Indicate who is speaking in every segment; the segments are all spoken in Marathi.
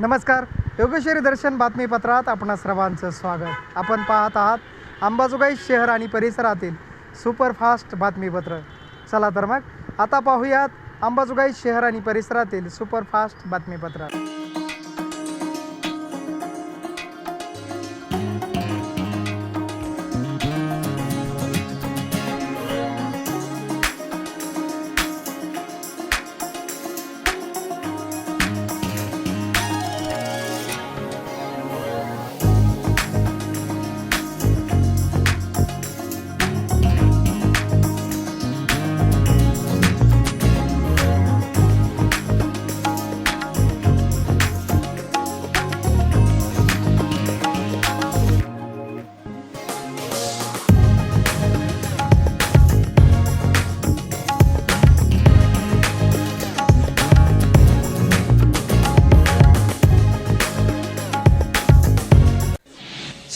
Speaker 1: नमस्कार. योगेश्वरी दर्शन बातमीपत्रात आपणा सर्वांचं स्वागत. आपण पाहत आहात अंबाजोगाई शहर आणि परिसरातील सुपरफास्ट बातमीपत्र. चला तर मग आता पाहूयात अंबाजोगाई शहर आणि परिसरातील सुपरफास्ट बातमीपत्र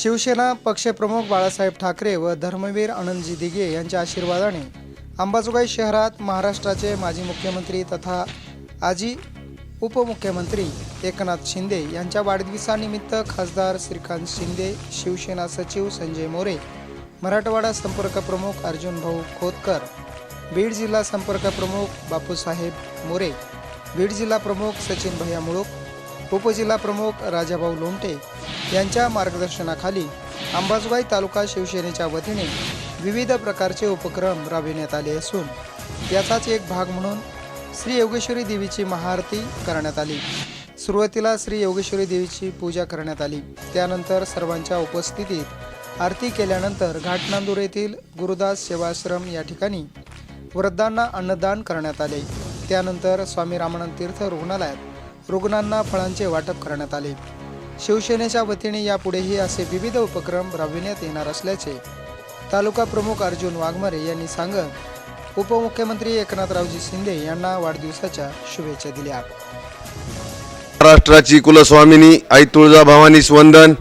Speaker 1: शिवसेना पक्षप्रमुख बाळासाहेब ठाकरे व धर्मवीर आनंदजी दिघे यांच्या आशीर्वादाने अंबाजोगाई शहरात महाराष्ट्राचे माजी मुख्यमंत्री तथा आजी उपमुख्यमंत्री एकनाथ शिंदे यांच्या वाढदिवसानिमित्त खासदार श्रीकांत शिंदे शिवसेना सचिव संजय मोरे मराठवाडा संपर्क प्रमुख अर्जुन भाऊ खोतकर बीड जिल्हा संपर्क प्रमुख बापूसाहेब मोरे बीड जिल्हा प्रमुख सचिन भैया मुळूक उपजिल्हा प्रमुख राजाभाऊ लोमटे यांच्या मार्गदर्शनाखाली अंबाजोगाई तालुका शिवसेनेच्या वतीने विविध प्रकारचे उपक्रम राबविण्यात आले असून याचाच एक भाग म्हणून श्री योगेश्वरी देवीची महाआरती करण्यात आली. सुरुवातीला श्री योगेश्वरी देवीची पूजा करण्यात आली. त्यानंतर सर्वांच्या उपस्थितीत आरती केल्यानंतर घाटनांदूर येथील गुरुदास सेवाश्रम या ठिकाणी वृद्धांना अन्नदान करण्यात आले. त्यानंतर स्वामी रामानंद तीर्थ रुग्णालयात रुग्णांना फळांचे वाटप करण्यात आले. शिवसेनेच्या वतीने यापुढेही असे विविध उपक्रम राबविण्यात येणार असल्याचे तालुका प्रमुख अर्जुन वाघमारे यांनी सांगत उपमुख्यमंत्री एकनाथरावजी शिंदे यांना वाढदिवसाच्या शुभेच्छा दिल्या.
Speaker 2: महाराष्ट्राची कुलस्वामिनी आई तुळजा भवानी वंदन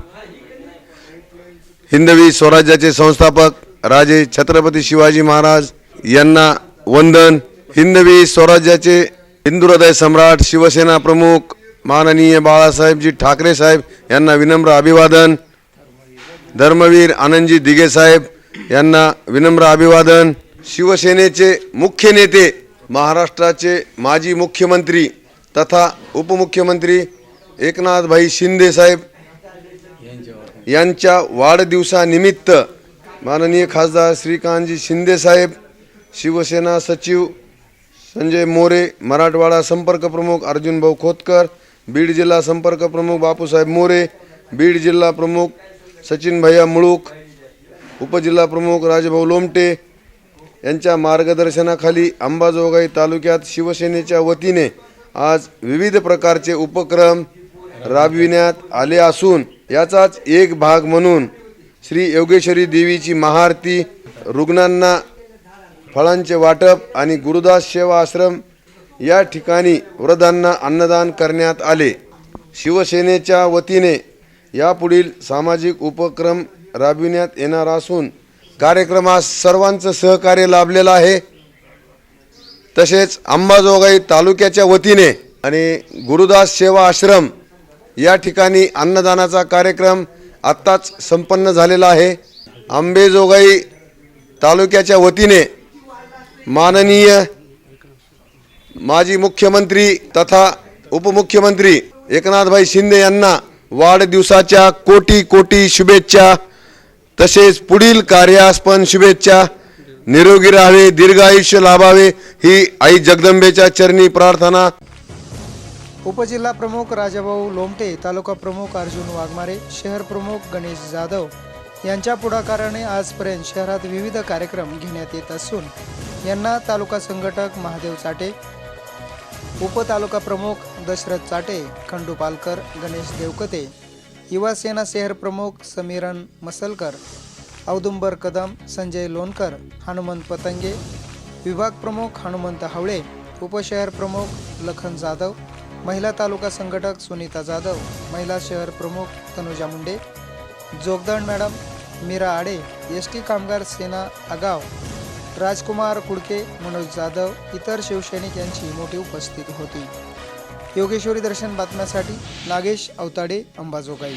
Speaker 2: हिंदवी स्वराज्याचे संस्थापक राजे छत्रपती शिवाजी महाराज यांना वंदन हिंदवी स्वराज्याचे हिंदू हृदय सम्राट शिवसेना प्रमुख माननीय बाळासाहेबजी ठाकरे साहेब यांना विनम्र अभिवादन. धर्मवीर आनंदजी दिघे साहेब यांना विनम्र अभिवादन. शिवसेनेचे मुख्य नेते महाराष्ट्राचे माजी मुख्यमंत्री तथा उपमुख्यमंत्री एकनाथभाई शिंदे साहेब यांच्या वाढदिवसानिमित्त माननीय खासदार श्रीकांतजी शिंदे साहेब शिवसेना सचिव संजय मोरे मराठवाडा संपर्क प्रमुख अर्जुन भाऊ खोतकर बीड जिल्हा संपर्क प्रमुख बापूसाहेब मोरे बीड जिल्हा प्रमुख सचिन भैया मुळूक उपजिल्हा प्रमुख राजभाऊ लोमटे यांच्या मार्गदर्शनाखाली अंबाजोगाई तालुक्यात शिवसेनेच्या वतीने आज विविध प्रकारचे उपक्रम राबविण्यात आले असून याचाच एक भाग म्हणून श्री योगेश्वरी देवीची महाआरती रुग्णांना फळांचे वाटप आणि गुरुदास सेवा आश्रम या ठिकाणी वृद्धांना अन्नदान करण्यात आले. शिवसेनेच्या वतीने यापुढील सामाजिक उपक्रम राबविण्यात येणार असून कार्यक्रमास सर्वांचं सहकार्य लाभलेलं आहे. तसेच अंबाजोगाई तालुक्याच्या वतीने आणि गुरुदास सेवा आश्रम या ठिकाणी अन्नदानाचा कार्यक्रम आत्ताच संपन्न झालेला आहे. आंबेजोगाई तालुक्याच्या वतीने माननीय माजी मुख्यमंत्री तथा उपमुख्यमंत्री एकनाथभाई शिंदे यांना वाढदिवसाच्या कोटी कोटी शुभेच्छा तसेच पुढील कार्यास पण शुभेच्छा. निरोगी राहावे दीर्घायुष्य लाभावे ही आई जगदंबेच्या चरणी प्रार्थना.
Speaker 1: उपजिल्हा प्रमुख राजाभाऊ लोमटे तालुका प्रमुख अर्जुन वाघमारे शहर प्रमुख गणेश जाधव यांच्या पुढाकाराने आजपर्यंत शहरात विविध कार्यक्रम घेण्यात येत असून यांना तालुका संघटक महादेव चाटे उपतालुका प्रमुख दशरथ चाटे खंडू पालकर गणेश देवकते युवा सेना शहर प्रमुख समीरन मसलकर औदुंबर कदम संजय लोणकर हनुमंत पतंगे विभाग प्रमुख हनुमंत हावळे उपशहर प्रमुख लखन जाधव महिला तालुका संघटक सुनीता जाधव महिला शहर प्रमुख Tanuja Munde Jogdan madam Meera Aade S T कामगार सेना आगाव राजकुमार कुडके मनोज जाधव इतर शिवसैनिक यांची मोठी उपस्थिती होती. योगेश्वरी दर्शन बातम्यासाठी नागेश अवताडे अंबाजोगाई.